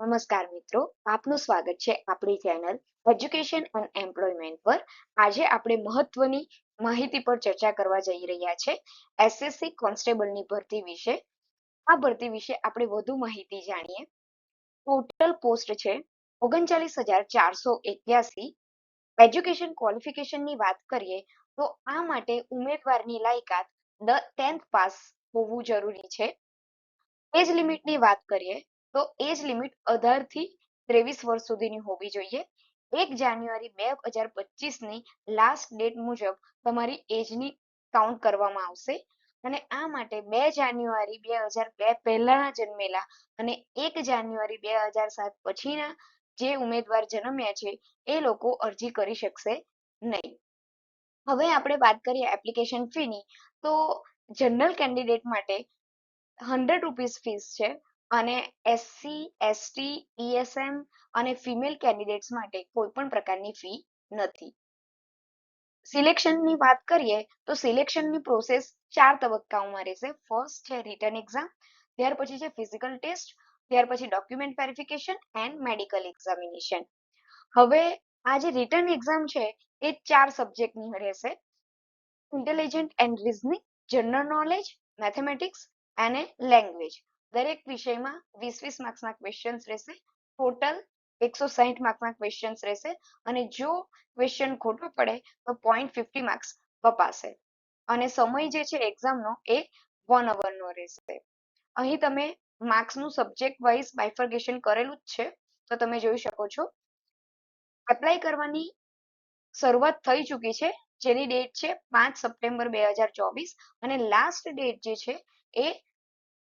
નમસ્કાર મિત્રો, આપનું સ્વાગત છે આપણી ચેનલ એજ્યુકેશન એન્ડ એમ્પ્લોયમેન્ટ પર. આજે આપણે મહત્વની માહિતી પર ચર્ચા કરવા જઈ રહ્યા છે એસએસસી કોન્સ્ટેબલની ભરતી વિશે. આ ભરતી વિશે આપણે વધુ માહિતી જાણીએ. ટોટલ પોસ્ટ છે ઓગણચાલીસ હજાર ચારસો એક્યાસી. એજ્યુકેશન ક્વોલિફિકેશનની વાત કરીએ, તો આ માટે ઉમેદવારની લાયકાત ધ ટેન્થ પાસ હોવું જરૂરી છે. એજ લિમિટની વાત કરીએ તો એજ લિમિટ અઢારથી ત્રેવીસ વર્ષ સુધીની હોવી જોઈએ. એક જાન્યુઆરી બે હજાર પચીસની લાસ્ટ ડેટ મુજબ તમારી એજની કાઉન્ટ કરવામાં આવશે. અને આ માટે બે જાન્યુઆરી બે હજાર બે પહેલાના જન્મેલા અને એક જાન્યુઆરી બે હજાર સાત પછીના જે ઉમેદવાર જન્મ્યા છે, એ લોકો અરજી કરી શકશે નહીં. હવે આપણે વાત કરીએ એપ્લિકેશન ફીની તો જનરલ કેન્ડિડેટ માટે હંડ્રેડ રૂપીઝ ફીસ છે. અને એસસી એસટી ઈએસએમ અને ફિમેલ કેન્ડિડેટ્સ માટે કોઈ પણ પ્રકારની ફી નથી. સિલેક્શનની વાત કરીએ તો સિલેક્શનની પ્રોસેસ ચાર તબક્કાઓમાં રહેશે. ફર્સ્ટ છે રિટર્ન એક્ઝામ ત્યાર પછી છે ફિઝિકલ ટેસ્ટ ત્યાર પછી document verification and medical examination હવે આ જે રિટર્ન એક્ઝામ છે એ ચાર સબ્જેક્ટની રહેશે. Intelligent and reasoning general knowledge mathematics અને લેંગ્વેજ દરેક વિષયમાં વીસ વીસ માર્ક્સના ક્વેશ્ચન્સ રહેશે. ટોટલ એકસો સાહીઠ માર્ક્સના ક્વેશ્ચન્સ રહેશે અને જો ક્વેશ્ચન ખોટો પડે તો પોઈન્ટ ફિફ્ટી માર્ક્સ કપાશે. અને સમય જે છે એક્ઝામનો એ વન અવરનો રહેશે. અહીં તમે માર્ક્સનું સબ્જેક્ટ વાઇઝ બાયફર્ગેશન કરેલું જ છે. તો તમે જોઈ શકો છો. એપ્લાય કરવાની શરૂઆત થઈ ચૂકી છે. જેની ડેટ છે પાંચ સપ્ટેમ્બર બે હજાર ચોવીસ અને લાસ્ટ ડેટ જે છે એ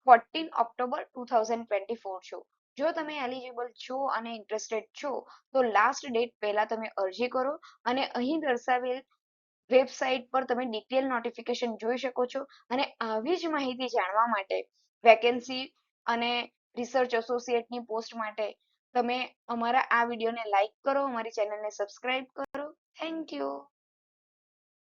fourteen October two thousand twenty four છો. જો તમે એલિજિબલ છો અને ઇન્ટરેસ્ટેડ છો, તો લાસ્ટ ડેટ પહેલા તમે અરજી કરો અને અહીં દર્શાવેલ વેબસાઇટ પર તમે ડિટેલ નોટિફિકેશન જોઈ શકો છો અને આવી જ માહિતી જાણવા માટે વેકેન્સી અને રિસર્ચ એસોસિએટની પોસ્ટ માટે તમે અમારા આ વિડીયોને લાઈક કરો, અમારી ચેનલને સબસ્ક્રાઇબ કરો. Thank you